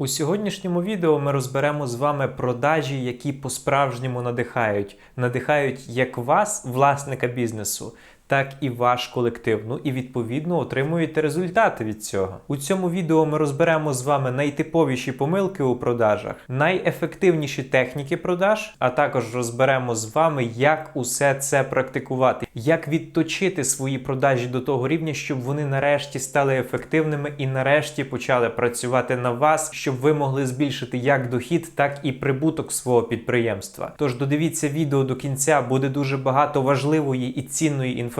У сьогоднішньому відео ми розберемо з вами продажі, які по-справжньому надихають. Надихають як вас, власника бізнесу, так і ваш колектив. Ну і відповідно отримуєте результати від цього. У цьому відео ми розберемо з вами найтиповіші помилки у продажах, найефективніші техніки продаж, а також розберемо з вами, як усе це практикувати, як відточити свої продажі до того рівня, щоб вони нарешті стали ефективними і нарешті почали працювати на вас, щоб ви могли збільшити як дохід, так і прибуток свого підприємства. Тож додивіться відео до кінця, буде дуже багато важливої і цінної інформації.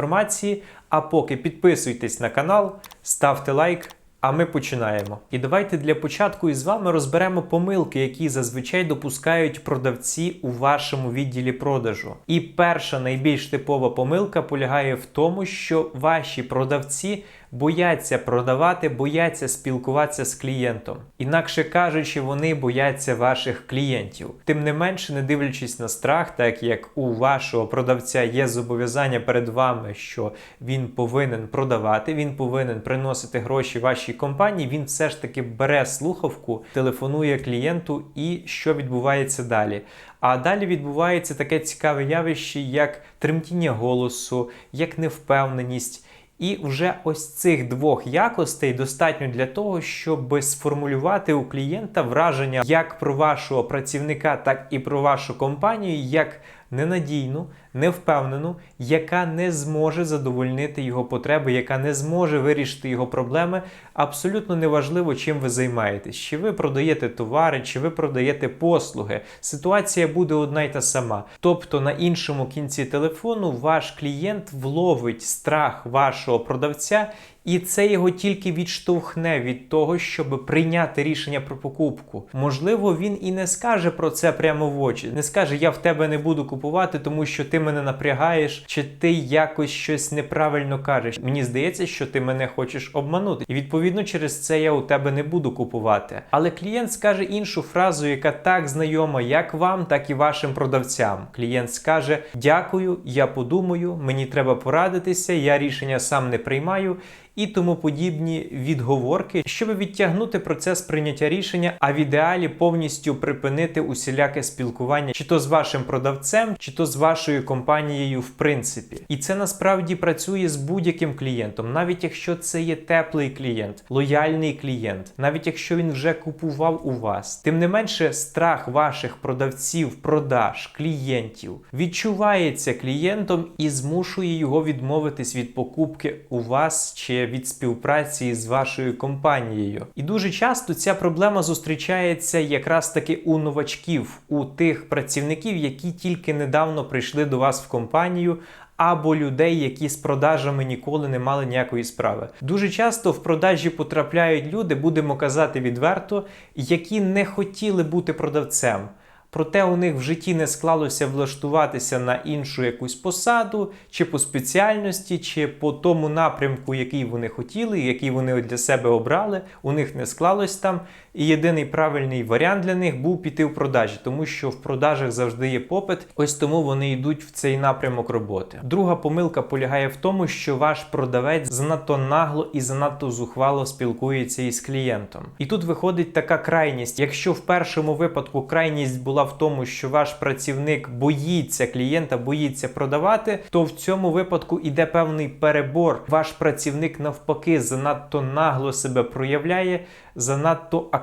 А поки підписуйтесь на канал, ставте лайк. А ми починаємо. І давайте для початку із вами розберемо помилки, які зазвичай допускають продавці у вашому відділі продажу. І перша найбільш типова помилка полягає в тому, що ваші продавці бояться продавати, бояться спілкуватися з клієнтом. Інакше кажучи, вони бояться ваших клієнтів. Тим не менше, не дивлячись на страх, так як у вашого продавця є зобов'язання перед вами, що він повинен продавати, він повинен приносити гроші вашій компанії. Він все ж таки бере слухавку, телефонує клієнту і що відбувається далі. А далі відбувається таке цікаве явище, як тремтіння голосу, як невпевненість. І вже ось цих двох якостей достатньо для того, щоб сформулювати у клієнта враження як про вашого працівника, так і про вашу компанію, як ненадійну, невпевнену, яка не зможе задовольнити його потреби, яка не зможе вирішити його проблеми. Абсолютно неважливо, чим ви займаєтесь, чи ви продаєте товари, чи ви продаєте послуги. Ситуація буде одна й та сама. Тобто на іншому кінці телефону ваш клієнт вловить страх вашого продавця. І це його тільки відштовхне від того, щоб прийняти рішення про покупку. Можливо, він і не скаже про це прямо в очі. Не скаже, я в тебе не буду купувати, тому що ти мене напрягаєш, чи ти якось щось неправильно кажеш. Мені здається, що ти мене хочеш обманути. І відповідно через це я у тебе не буду купувати. Але клієнт скаже іншу фразу, яка так знайома як вам, так і вашим продавцям. Клієнт скаже: Дякую, я подумаю, мені треба порадитися, я рішення сам не приймаю і тому подібні відговорки, щоб відтягнути процес прийняття рішення, а в ідеалі повністю припинити усіляке спілкування, чи то з вашим продавцем, чи то з вашою компанією, в принципі. І це насправді працює з будь-яким клієнтом, навіть якщо це є теплий клієнт, лояльний клієнт, навіть якщо він вже купував у вас. Тим не менше, страх ваших продавців, продаж, клієнтів відчувається клієнтом і змушує його відмовитись від покупки у вас чи від співпраці з вашою компанією. І дуже часто ця проблема зустрічається якраз таки у новачків, у тих працівників, які тільки недавно прийшли до вас в компанію. Або людей, які з продажами ніколи не мали ніякої справи. Дуже часто в продажі потрапляють люди, будемо казати відверто, які не хотіли бути продавцем. Проте у них в житті не склалося влаштуватися на іншу якусь посаду, чи по спеціальності, чи по тому напрямку, який вони хотіли, який вони для себе обрали. У них не склалось там. І єдиний правильний варіант для них був піти в продажі, тому що в продажах завжди є попит. Ось тому вони йдуть в цей напрямок роботи. Друга помилка полягає в тому, що ваш продавець занадто нагло і занадто зухвало спілкується із клієнтом. І тут виходить така крайність. Якщо в першому випадку крайність була в тому, що ваш працівник боїться клієнта, боїться продавати, то в цьому випадку іде певний перебор. Ваш працівник навпаки занадто нагло себе проявляє, занадто активно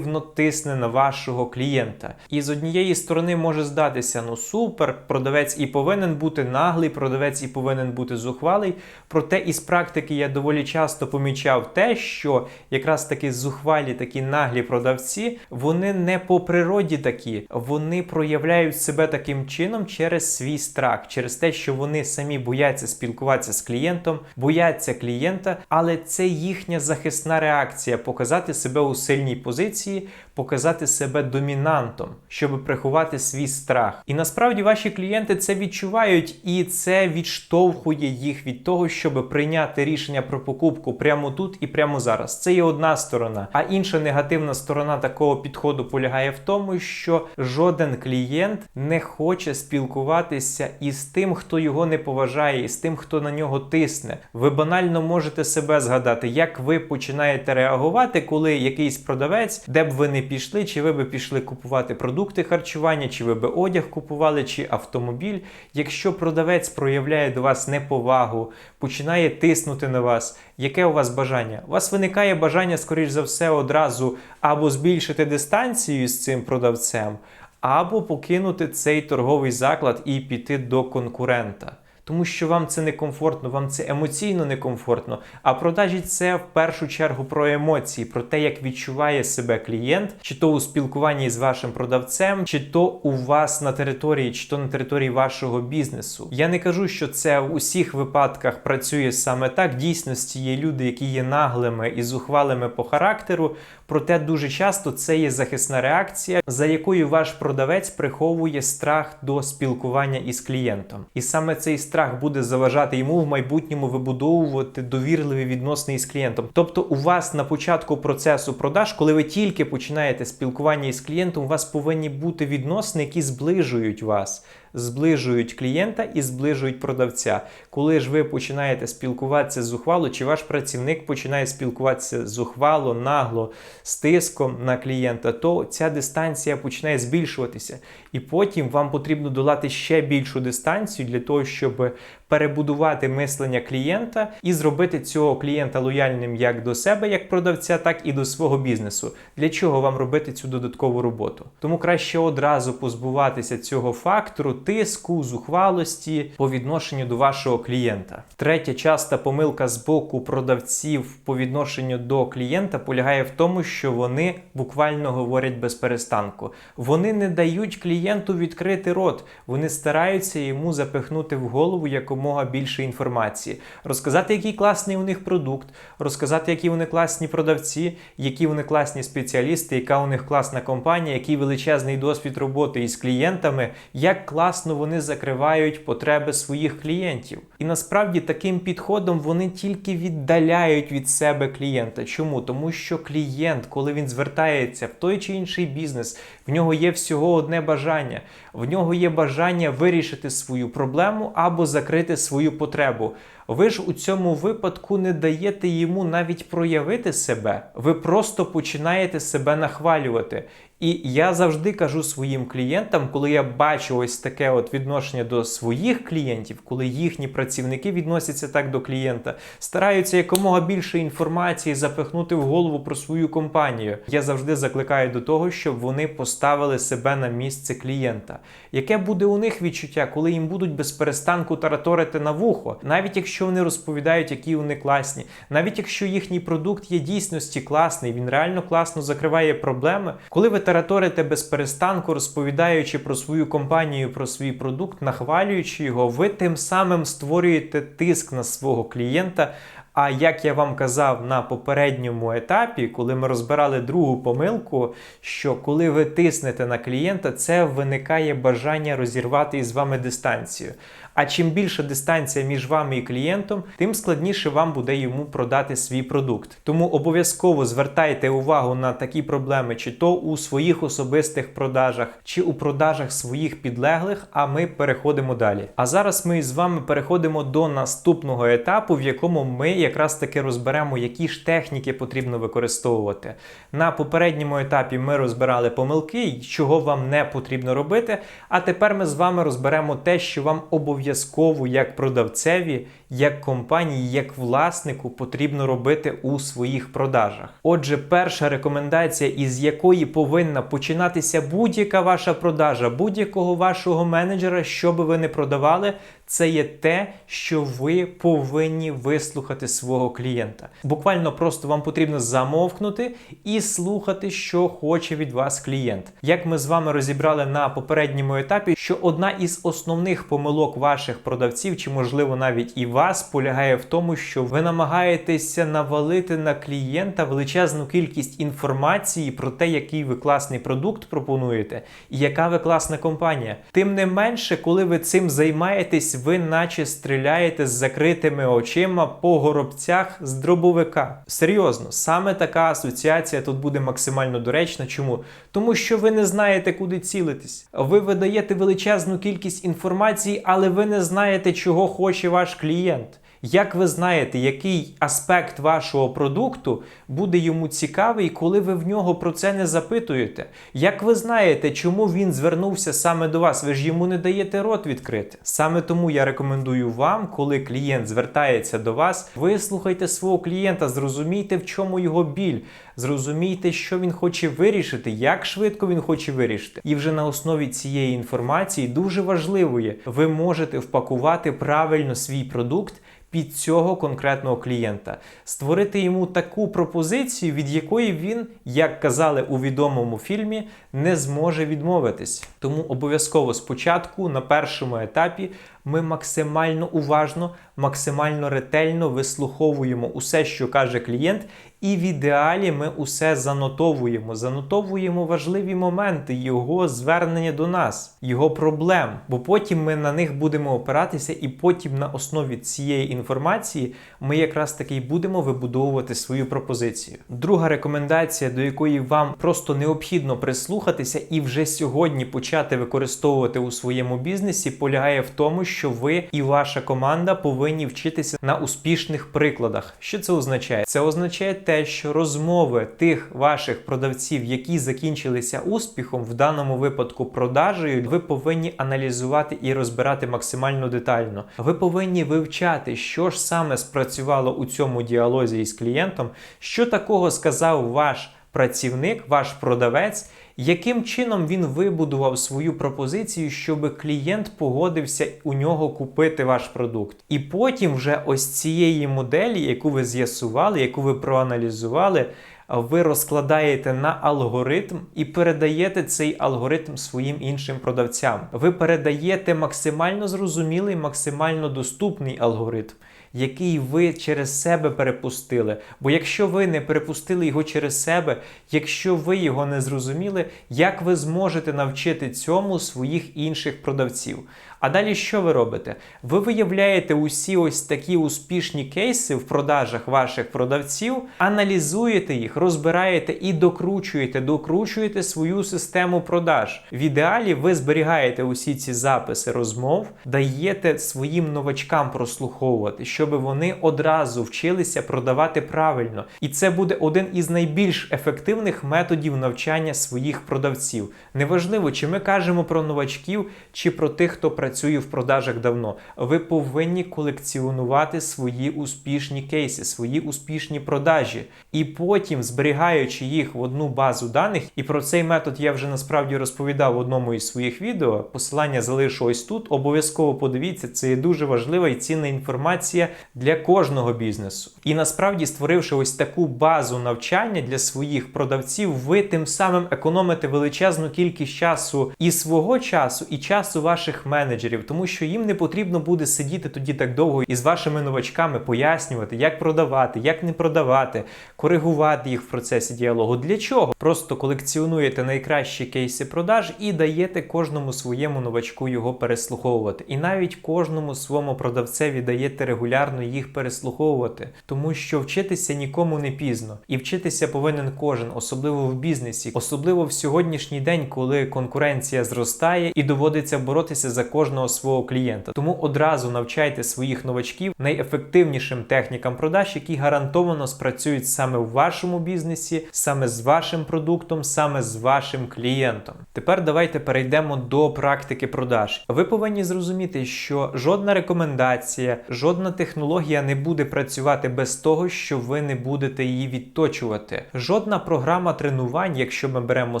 тисне на вашого клієнта. І з однієї сторони може здатися, ну супер, продавець і повинен бути наглий, продавець і повинен бути зухвалий. Проте із практики я доволі часто помічав те, що якраз таки зухвалі, такі наглі продавці, вони не по природі такі, вони проявляють себе таким чином через свій страх, через те, що вони самі бояться спілкуватися з клієнтом, бояться клієнта, але це їхня захисна реакція показати себе у сильній позиції показати себе домінантом, щоб приховати свій страх. І насправді ваші клієнти це відчувають, і це відштовхує їх від того, щоб прийняти рішення про покупку прямо тут і прямо зараз. Це є одна сторона. А інша негативна сторона такого підходу полягає в тому, що жоден клієнт не хоче спілкуватися із тим, хто його не поважає, і з тим, хто на нього тисне. Ви банально можете себе згадати, як ви починаєте реагувати, коли якийсь продавець, де б ви не пішли, чи ви би пішли купувати продукти харчування, чи ви би одяг купували, чи автомобіль. Якщо продавець проявляє до вас неповагу, починає тиснути на вас, яке у вас бажання? У вас виникає бажання, скоріш за все, одразу або збільшити дистанцію з цим продавцем, або покинути цей торговий заклад і піти до конкурента. Тому що вам це некомфортно, вам це емоційно некомфортно. А продажі це в першу чергу про емоції, про те, як відчуває себе клієнт, чи то у спілкуванні з вашим продавцем, чи то у вас на території, чи то на території вашого бізнесу. Я не кажу, що це в усіх випадках працює саме так. В дійсності є люди, які є наглими і зухвалими по характеру. Проте дуже часто це є захисна реакція, за якою ваш продавець приховує страх до спілкування із клієнтом. І саме цей страх буде заважати йому в майбутньому вибудовувати довірливі відносини із клієнтом. Тобто, у вас на початку процесу продаж, коли ви тільки починаєте спілкування із клієнтом, у вас повинні бути відносини, які зближують вас. Зближують клієнта і зближують продавця. Коли ж ви починаєте спілкуватися зухвало, чи ваш працівник починає спілкуватися зухвало, нагло, з тиском на клієнта, то ця дистанція починає збільшуватися. І потім вам потрібно долати ще більшу дистанцію для того, щоб перебудувати мислення клієнта і зробити цього клієнта лояльним як до себе, як продавця, так і до свого бізнесу. Для чого вам робити цю додаткову роботу? Тому краще одразу позбуватися цього фактору тиску, зухвалості по відношенню до вашого клієнта. Третя часта помилка з боку продавців по відношенню до клієнта полягає в тому, що вони буквально говорять без перестанку. Вони не дають клієнту відкрити рот, вони стараються йому запихнути в голову якомога більше інформації, розказати, який класний у них продукт, розказати, які вони класні продавці, які вони класні спеціалісти, яка у них класна компанія, який величезний досвід роботи із клієнтами, як класно вони закривають потреби своїх клієнтів. І насправді таким підходом вони тільки віддаляють від себе клієнта. Чому? Тому що клієнт, коли він звертається в той чи інший бізнес, в нього є всього одне бажання. В нього є бажання вирішити свою проблему або закрити свою потребу. Ви ж у цьому випадку не даєте йому навіть проявити себе. Ви просто починаєте себе нахвалювати. І я завжди кажу своїм клієнтам, коли я бачу ось таке от відношення до своїх клієнтів, коли їхні працівники відносяться так до клієнта, стараються якомога більше інформації запихнути в голову про свою компанію. Я завжди закликаю до того, щоб вони поставили себе на місце клієнта. Яке буде у них відчуття, коли їм будуть без перестанку тараторити на вухо, навіть якщо вони розповідають, які вони класні, навіть якщо їхній продукт є дійсності класний, він реально класно закриває проблеми, коли ви тараторите без перестанку, розповідаючи про свою компанію, про свій продукт, нахвалюючи його, ви тим самим створюєте тиск на свого клієнта. А як я вам казав на попередньому етапі, коли ми розбирали другу помилку, що коли ви тиснете на клієнта, це виникає бажання розірвати із вами дистанцію. А чим більша дистанція між вами і клієнтом, тим складніше вам буде йому продати свій продукт. Тому обов'язково звертайте увагу на такі проблеми, чи то у своїх особистих продажах, чи у продажах своїх підлеглих. А ми переходимо далі. А зараз ми з вами переходимо до наступного етапу, в якому ми якраз таки розберемо, які ж техніки потрібно використовувати. На попередньому етапі ми розбирали помилки, чого вам не потрібно робити. А тепер ми з вами розберемо те, що вам обов'язково обов'язково як продавцеві, як компанії, як власнику потрібно робити у своїх продажах. Отже, перша рекомендація, із якої повинна починатися будь-яка ваша продажа, будь-якого вашого менеджера, що би ви не продавали, це є те, що ви повинні вислухати свого клієнта. Буквально просто вам потрібно замовкнути і слухати, що хоче від вас клієнт. Як ми з вами розібрали на попередньому етапі, що одна із основних помилок ваших продавців, чи можливо навіть і вас, полягає в тому, що ви намагаєтеся навалити на клієнта величезну кількість інформації про те, який ви класний продукт пропонуєте, і яка ви класна компанія. Тим не менше, коли ви цим займаєтесь ви наче стріляєте з закритими очима по горобцях з дробовика. Серйозно, саме така асоціація тут буде максимально доречна. Чому? Тому що ви не знаєте, куди цілитись. Ви видаєте величезну кількість інформації, але ви не знаєте, чого хоче ваш клієнт. Як ви знаєте, який аспект вашого продукту буде йому цікавий, коли ви в нього про це не запитуєте? Як ви знаєте, чому він звернувся саме до вас? Ви ж йому не даєте рот відкрити. Саме тому я рекомендую вам, коли клієнт звертається до вас, вислухайте свого клієнта, зрозумійте, в чому його біль, зрозумійте, що він хоче вирішити, як швидко він хоче вирішити. І вже на основі цієї інформації дуже важливої ви можете впакувати правильно свій продукт. Під цього конкретного клієнта створити йому таку пропозицію, від якої він, як казали у відомому фільмі, не зможе відмовитись. Тому обов'язково спочатку на першому етапі ми максимально уважно, максимально ретельно вислуховуємо усе, що каже клієнт, і в ідеалі ми усе занотовуємо. Занотовуємо важливі моменти його звернення до нас, його проблем. Бо потім ми на них будемо опиратися, і потім на основі цієї інформації ми якраз таки й будемо вибудовувати свою пропозицію. Друга рекомендація, до якої вам просто необхідно прислухатися і вже сьогодні почати використовувати у своєму бізнесі, полягає в тому, що ви і ваша команда повинні вчитися на успішних прикладах. Що це означає? Це означає те, що розмови тих ваших продавців, які закінчилися успіхом, в даному випадку продажею, ви повинні аналізувати і розбирати максимально детально. Ви повинні вивчати, що ж саме спрацювало у цьому діалозі із клієнтом, що такого сказав ваш працівник, ваш продавець. Яким чином він вибудував свою пропозицію, щоб клієнт погодився у нього купити ваш продукт? І потім вже ось цієї моделі, яку ви з'ясували, яку ви проаналізували, ви розкладаєте на алгоритм і передаєте цей алгоритм своїм іншим продавцям. Ви передаєте максимально зрозумілий, максимально доступний алгоритм. Який ви через себе перепустили. Бо якщо ви не перепустили його через себе, якщо ви його не зрозуміли, як ви зможете навчити цьому своїх інших продавців? А далі що ви робите? Ви виявляєте усі ось такі успішні кейси в продажах ваших продавців, аналізуєте їх, розбираєте і докручуєте, докручуєте свою систему продаж. В ідеалі ви зберігаєте усі ці записи розмов, даєте своїм новачкам прослуховувати, щоб вони одразу вчилися продавати правильно. І це буде один із найбільш ефективних методів навчання своїх продавців. Неважливо, чи ми кажемо про новачків, чи про тих, хто працює працюю в продажах давно. Ви повинні колекціонувати свої успішні кейси, свої успішні продажі. І потім, зберігаючи їх в одну базу даних, і про цей метод я вже насправді розповідав в одному із своїх відео. Посилання залишу ось тут. Обов'язково подивіться, це є дуже важлива і цінна інформація для кожного бізнесу. І насправді, створивши ось таку базу навчання для своїх продавців, ви тим самим економите величезну кількість часу і свого часу, і часу ваших менеджерів менеджерів, тому що їм не потрібно буде сидіти тоді так довго і з вашими новачками пояснювати, як продавати, як не продавати, коригувати їх в процесі діалогу. Для чого? Просто колекціонуєте найкращі кейси продаж і даєте кожному своєму новачку його переслуховувати. І навіть кожному своєму продавцеві даєте регулярно їх переслуховувати, тому що вчитися нікому не пізно. І вчитися повинен кожен, особливо в бізнесі, особливо в сьогоднішній день, коли конкуренція зростає і доводиться боротися за кожного кожного свого клієнта. Тому одразу навчайте своїх новачків найефективнішим технікам продаж, які гарантовано спрацюють саме в вашому бізнесі, саме з вашим продуктом, саме з вашим клієнтом. Тепер давайте перейдемо до практики продаж. Ви повинні зрозуміти, що жодна рекомендація, жодна технологія не буде працювати без того, що ви не будете її відточувати. Жодна програма тренувань, якщо ми беремо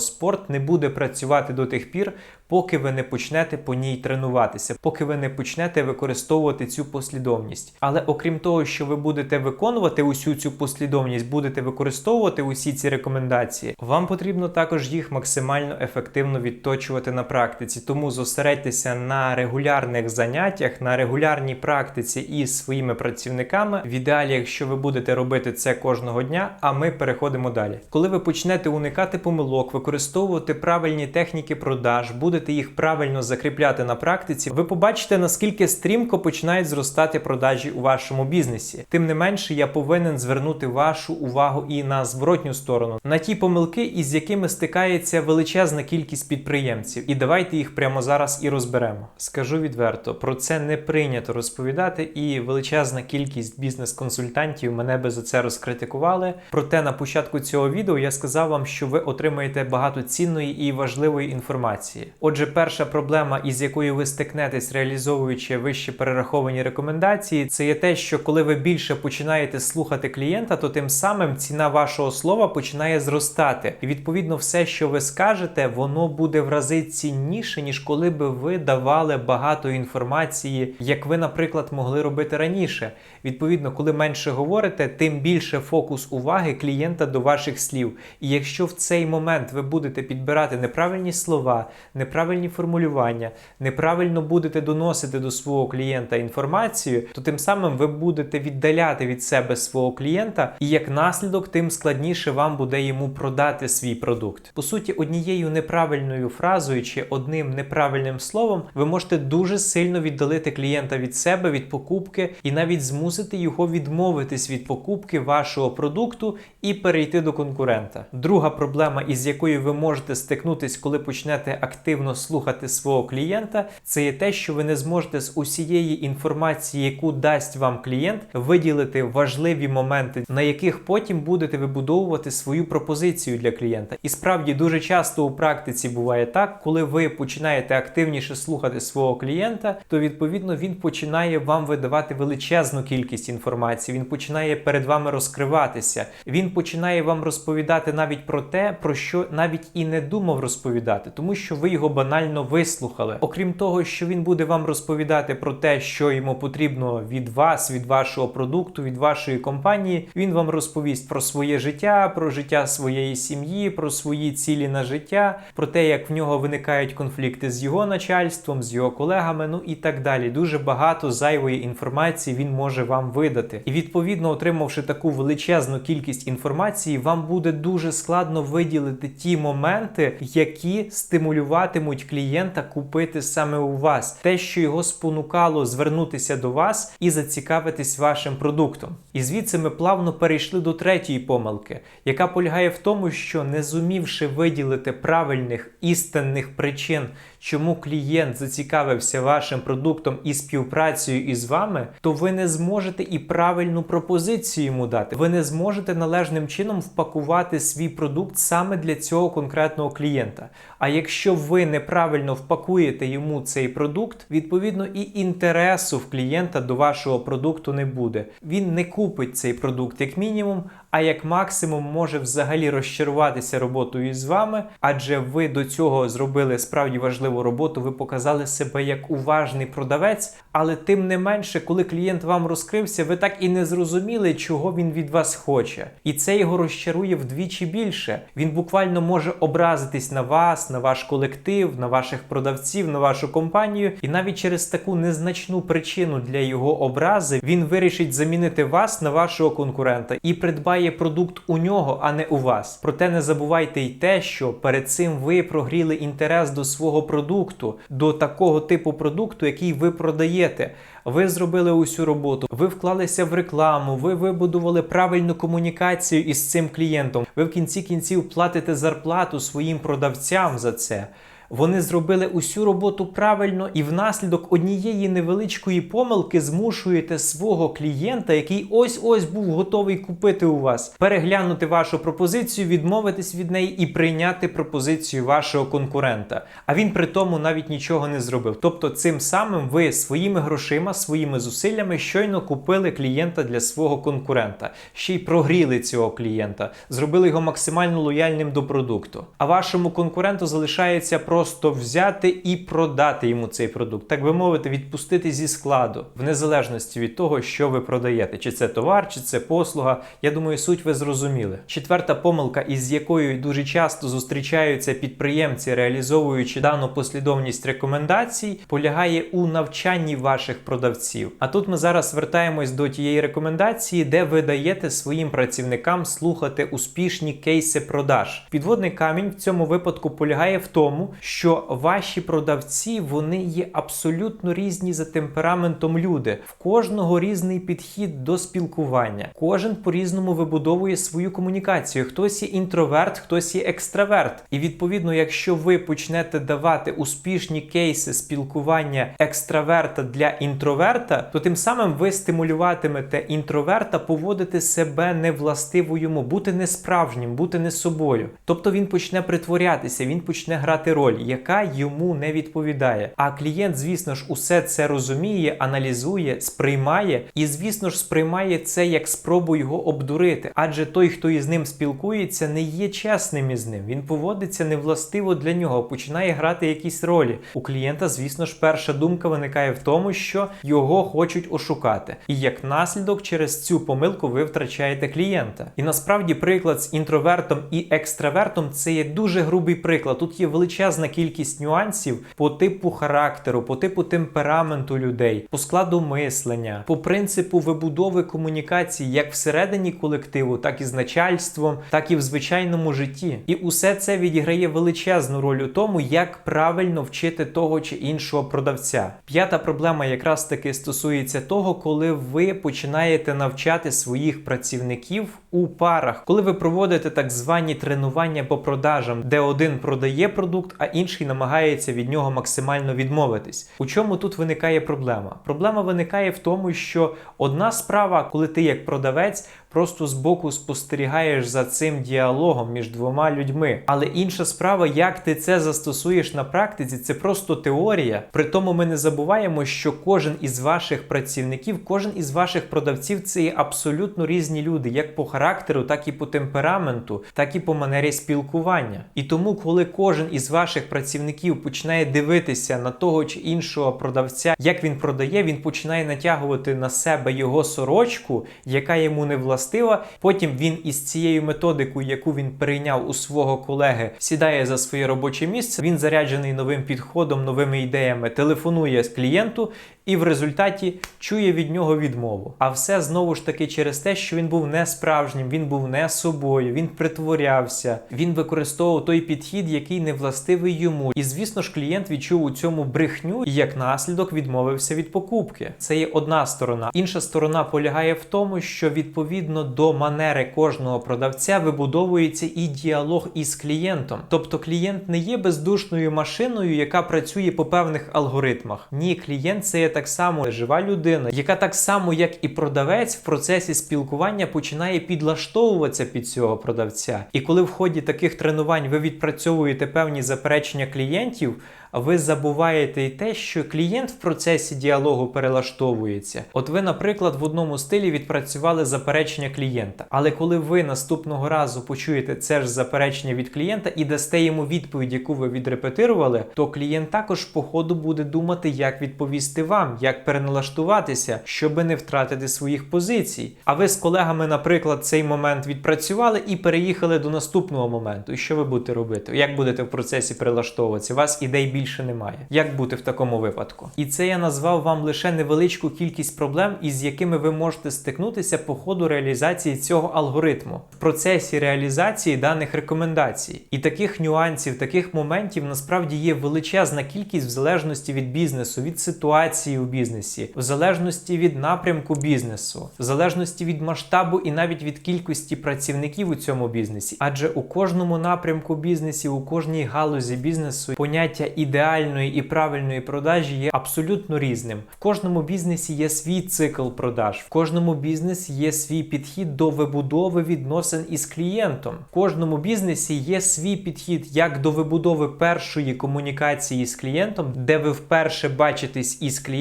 спорт, не буде працювати до тих пір, поки ви не почнете по ній тренуватися, поки ви не почнете використовувати цю послідовність. Але окрім того, що ви будете виконувати усю цю послідовність, будете використовувати усі ці рекомендації, вам потрібно також їх максимально ефективно відточувати на практиці. Тому зосередьтеся на регулярних заняттях, на регулярній практиці із своїми працівниками. В ідеалі, якщо ви будете робити це кожного дня, а ми переходимо далі. Коли ви почнете уникати помилок, використовувати правильні техніки продаж, буде будете їх правильно закріпляти на практиці, ви побачите, наскільки стрімко починають зростати продажі у вашому бізнесі. Тим не менше, я повинен звернути вашу увагу і на зворотню сторону, на ті помилки, із якими стикається величезна кількість підприємців. І давайте їх прямо зараз і розберемо. Скажу відверто, про це не прийнято розповідати, і величезна кількість бізнес-консультантів мене би за це розкритикували. Проте на початку цього відео я сказав вам, що ви отримаєте багато цінної і важливої інформації. Отже, перша проблема, із якою ви стикнетесь, реалізовуючи вище перераховані рекомендації, це є те, що коли ви більше починаєте слухати клієнта, то тим самим ціна вашого слова починає зростати. І відповідно, все, що ви скажете, воно буде в рази цінніше, ніж коли би ви давали багато інформації, як ви, наприклад, могли робити раніше. Відповідно, коли менше говорите, тим більше фокус уваги клієнта до ваших слів. І якщо в цей момент ви будете підбирати неправильні слова, неправильні формулювання, неправильно будете доносити до свого клієнта інформацію, то тим самим ви будете віддаляти від себе свого клієнта, і як наслідок, тим складніше вам буде йому продати свій продукт. По суті, однією неправильною фразою чи одним неправильним словом ви можете дуже сильно віддалити клієнта від себе, від покупки, і навіть змусити його відмовитись від покупки вашого продукту і перейти до конкурента. Друга проблема, із якою ви можете стикнутись, коли почнете активно слухати свого клієнта, це є те, що ви не зможете з усієї інформації, яку дасть вам клієнт, виділити важливі моменти, на яких потім будете вибудовувати свою пропозицію для клієнта. І справді дуже часто у практиці буває так, коли ви починаєте активніше слухати свого клієнта, то відповідно він починає вам видавати величезну кількість інформації. Він починає перед вами розкриватися. Він починає вам розповідати навіть про те, про що навіть і не думав розповідати, тому що ви його банально вислухали. Окрім того, що він буде вам розповідати про те, що йому потрібно від вас, від вашого продукту, від вашої компанії. Він вам розповість про своє життя, про життя своєї сім'ї, про свої цілі на життя, про те, як в нього виникають конфлікти з його начальством, з його колегами, ну і так далі. Дуже багато зайвої інформації він може вам видати. І відповідно, отримавши таку величезну кількість інформації, вам буде дуже складно виділити ті моменти, які стимулюватимуть клієнта купити саме у вас, те, що його спонукало звернутися до вас і зацікавитись вашим продуктом. І звідси ми плавно перейшли до третьої помилки, яка полягає в тому, що не зумівши виділити правильних істинних причин, чому клієнт зацікавився вашим продуктом і співпрацею із вами, то ви не зможете і правильну пропозицію йому дати. Ви не зможете належним чином впакувати свій продукт саме для цього конкретного клієнта. А якщо ви неправильно впакуєте йому цей продукт, відповідно і інтересу в клієнта до вашого продукту не буде. Він не купить цей продукт як мінімум, а як максимум може взагалі розчаруватися роботою із вами, адже ви до цього зробили справді важливу роботу, ви показали себе як уважний продавець, але тим не менше, коли клієнт вам розкрився, ви так і не зрозуміли, чого він від вас хоче. І це його розчарує вдвічі більше. Він буквально може образитись на вас, на ваш колектив, на ваших продавців, на вашу компанію, і навіть через таку незначну причину для його образи він вирішить замінити вас на вашого конкурента і придбає продукт у нього, а не у вас. Проте не забувайте й те, що перед цим ви прогріли інтерес до свого продукту, до такого типу продукту, який ви продаєте. Ви зробили усю роботу, ви вклалися в рекламу, ви вибудували правильну комунікацію із цим клієнтом. Ви в кінці кінців платите зарплату своїм продавцям за це. Вони зробили усю роботу правильно і внаслідок однієї невеличкої помилки змушуєте свого клієнта, який ось-ось був готовий купити у вас, переглянути вашу пропозицію, відмовитись від неї і прийняти пропозицію вашого конкурента. А він при тому навіть нічого не зробив. Тобто, цим самим ви своїми грошима, своїми зусиллями щойно купили клієнта для свого конкурента, ще й прогріли цього клієнта, зробили його максимально лояльним до продукту. А вашому конкуренту залишається просто просто взяти і продати йому цей продукт, так би мовити, відпустити зі складу, в незалежності від того, що ви продаєте, чи це товар, чи це послуга. Я думаю, суть ви зрозуміли. Четверта помилка, із якою дуже часто зустрічаються підприємці, реалізовуючи дану послідовність рекомендацій, полягає у навчанні ваших продавців. А тут ми зараз звертаємось до тієї рекомендації, де ви даєте своїм працівникам слухати успішні кейси продаж. Підводний камінь в цьому випадку полягає в тому, що ваші продавці вони є абсолютно різні за темпераментом люди. В кожного різний підхід до спілкування. Кожен по-різному вибудовує свою комунікацію. Хтось є інтроверт, хтось є екстраверт. І відповідно, якщо ви почнете давати успішні кейси спілкування екстраверта для інтроверта, то тим самим ви стимулюватимете інтроверта поводити себе невластиво йому, бути несправжнім, бути не собою. Тобто він почне притворятися, він почне грати роль, яка йому не відповідає. А клієнт, звісно ж, усе це розуміє, аналізує, сприймає і, звісно ж, сприймає це як спробу його обдурити. Адже той, хто із ним спілкується, не є чесним із ним. Він поводиться невластиво для нього, починає грати якісь ролі. У клієнта, звісно ж, перша думка виникає в тому, що його хочуть ошукати. І як наслідок, через цю помилку ви втрачаєте клієнта. І насправді приклад з інтровертом і екстравертом це є дуже грубий приклад. Тут є величезна кількість нюансів по типу характеру, по типу темпераменту людей, по складу мислення, по принципу вибудови комунікації як всередині колективу, так і з начальством, так і в звичайному житті. І усе це відіграє величезну роль у тому, як правильно вчити того чи іншого продавця. П'ята проблема якраз таки стосується того, коли ви починаєте навчати своїх працівників у парах, коли ви проводите так звані тренування по продажам, де один продає продукт, а інший намагається від нього максимально відмовитись. У чому тут виникає проблема? Проблема виникає в тому, що одна справа, коли ти як продавець просто збоку спостерігаєш за цим діалогом між двома людьми. Але інша справа, як ти це застосуєш на практиці, це просто теорія. При тому ми не забуваємо, що кожен із ваших працівників, кожен із ваших продавців це є абсолютно різні люди, як по характеру, так і по темпераменту, так і по манері спілкування. І тому, коли кожен із ваших працівників починає дивитися на того чи іншого продавця, як він продає, він починає натягувати на себе його сорочку, яка йому не властива. Потім він із цією методикою, яку він прийняв у свого колеги, сідає за своє робоче місце. Він заряджений новим підходом, новими ідеями, телефонує клієнту і в результаті чує від нього відмову. А все знову ж таки через те, що він був не справжнім, він був не собою, він притворявся, він використовував той підхід, який не властивий йому. І звісно ж, клієнт відчув у цьому брехню і як наслідок відмовився від покупки. Це є одна сторона. Інша сторона полягає в тому, що відповідно до манери кожного продавця вибудовується і діалог із клієнтом. Тобто клієнт не є бездушною машиною, яка працює по певних алгоритмах. Ні, клієнт це є так само жива людина, яка так само, як і продавець, в процесі спілкування починає підлаштовуватися під цього продавця. І коли в ході таких тренувань ви відпрацьовуєте певні заперечення клієнтів. Ви забуваєте і те, що клієнт в процесі діалогу перелаштовується. От ви, наприклад, в одному стилі відпрацювали заперечення клієнта. Але коли ви наступного разу почуєте це ж заперечення від клієнта і дасте йому відповідь, яку ви відрепетирували, то клієнт також по ходу буде думати, як відповісти вам, як переналаштуватися, щоб не втратити своїх позицій. А ви з колегами, наприклад, цей момент відпрацювали і переїхали до наступного моменту. І що ви будете робити? Як будете в процесі перелаштовуватися? У вас ідей більше немає. Як бути в такому випадку? І це я назвав вам лише невеличку кількість проблем, із якими ви можете стикнутися по ходу реалізації цього алгоритму в процесі реалізації даних рекомендацій. І таких нюансів, таких моментів насправді є величезна кількість в залежності від бізнесу, від ситуації у бізнесі, в залежності від напрямку бізнесу, в залежності від масштабу і навіть від кількості працівників у цьому бізнесі. Адже у кожному напрямку бізнесі, у кожній галузі бізнесу поняття ідеальної і правильної продажі є абсолютно різним. В кожному бізнесі є свій цикл продаж, в кожному бізнесі є свій підхід до вибудови відносин із клієнтом. В кожному бізнесі є свій підхід як до вибудови першої комунікації з клієнтом, де ви вперше бачитесь із клієнтом,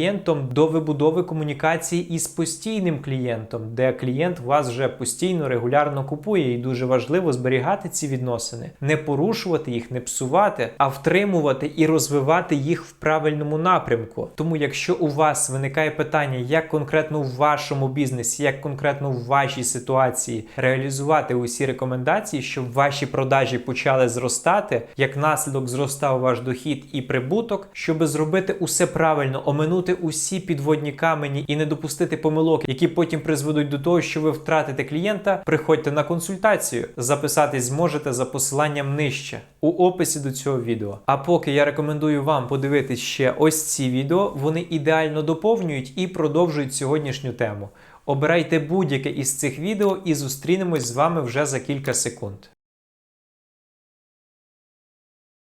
до вибудови комунікації із постійним клієнтом, де клієнт вас вже постійно регулярно купує, і дуже важливо зберігати ці відносини, не порушувати їх, не псувати, а втримувати і розвивати їх в правильному напрямку. Тому, якщо у вас виникає питання, як конкретно в вашому бізнесі, як конкретно в вашій ситуації реалізувати усі рекомендації, щоб ваші продажі почали зростати, як наслідок зростав ваш дохід і прибуток, щоб зробити усе правильно, оминути оминути усі підводні камені і не допустити помилок, які потім призведуть до того, що ви втратите клієнта, приходьте на консультацію. Записатись зможете за посиланням нижче у описі до цього відео. А поки я рекомендую вам подивитись ще ось ці відео, вони ідеально доповнюють і продовжують сьогоднішню тему. Обирайте будь-яке із цих відео і зустрінемось з вами вже за кілька секунд.